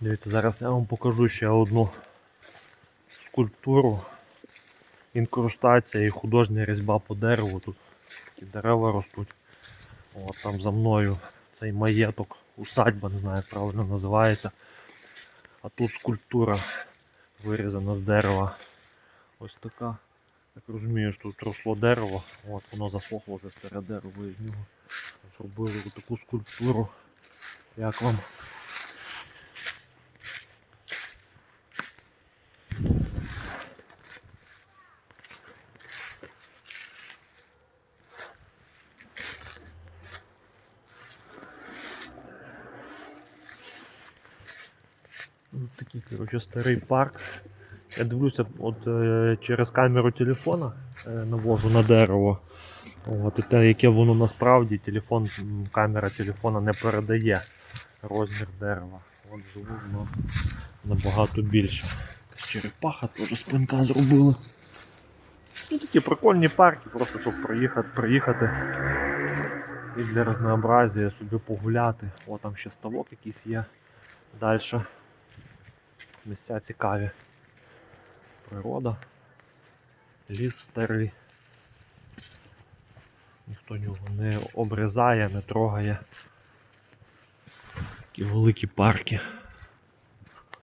Дивіться, зараз я вам покажу ще одну скульптуру. Інкрустація і художня різьба по дереву. Тут такі дерева ростуть. От там за мною цей маєток, усадьба, не знаю, як правильно називається. А тут скульптура вирізана з дерева. Ось така. Так розумію, що тут росло дерево, от воно засохло вже старе дерево і з нього зробили таку скульптуру. Як вам? Такий, коротше, старий парк. Я дивлюся, от е, через камеру телефона е, навожу на дерево. От, і те, яке воно насправді, телефон, камера телефона не передає розмір дерева. От живу воно набагато більше. Черепаха теж спинка зробила. Ну, такі прикольні парки, просто щоб проїхати, приїхати і для разнообразія собі погуляти. О, там ще ставок якийсь є. Далі. Місця цікаві. Природа. Ліс старий. Ніхто нього не обрізає, не трогає. Такі великі парки.